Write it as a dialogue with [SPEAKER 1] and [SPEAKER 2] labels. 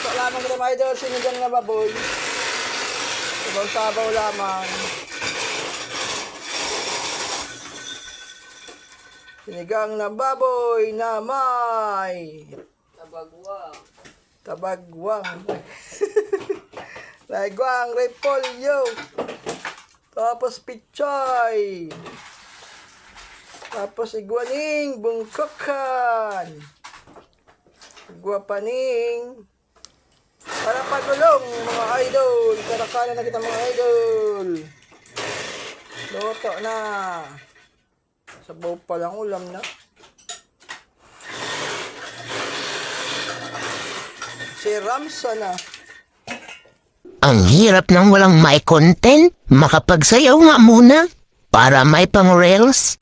[SPEAKER 1] Luto lamang kita mga idol. Sinigang na baboy. Sabaw-sabaw lamang. Sinigang na baboy na may
[SPEAKER 2] Tabagwa.
[SPEAKER 1] tabagwang. Laigwang repolyo. Tapos pichay. Tapos iguaning bungkokan. Igwapaning. Para pagulong mga Karakanan na kita mga idol. Luto na. Sabaw pa lang ulam na. Si Ramsa na.
[SPEAKER 3] Ang hirap ng walang may content. Makapagsayaw nga muna. Para may pang reels.